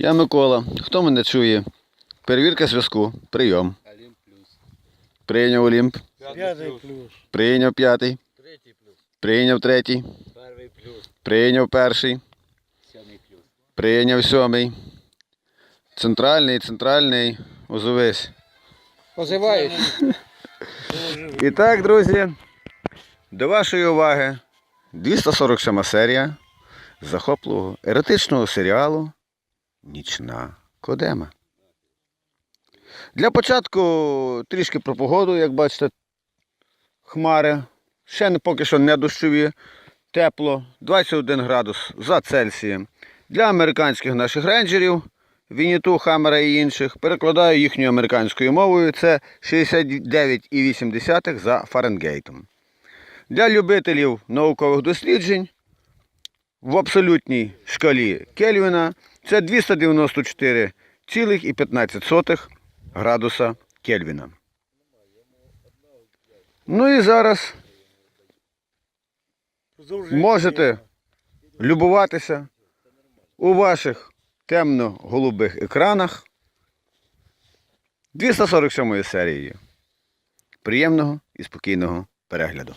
Я Микола. Хто мене чує? Перевірка зв'язку. Прийом. Олімп плюс. Прийняв Олімп. П'ятий плюс. Прийняв п'ятий. Третій плюс. Прийняв третій. Перший плюс. Прийняв перший. Сьомий плюс. Прийняв сьомий. Центральний, центральний. Озовись. Позиваюсь. І так, друзі, до вашої уваги 247 серія захопливого еротичного серіалу Нічна Кодема. Для початку трішки про погоду, як бачите, хмари. Ще поки що не дощові, тепло, 21 градус за Цельсієм. Для американських наших рейнджерів, Вініту, Хаммера і інших, перекладаю їхньою американською мовою, це 69,8 за Фаренгейтом. Для любителів наукових досліджень в абсолютній шкалі Кельвіна це 294,15 градуса Кельвіна. Ну і зараз можете любуватися у ваших темно-голубих екранах 247 серії. Приємного і спокійного перегляду.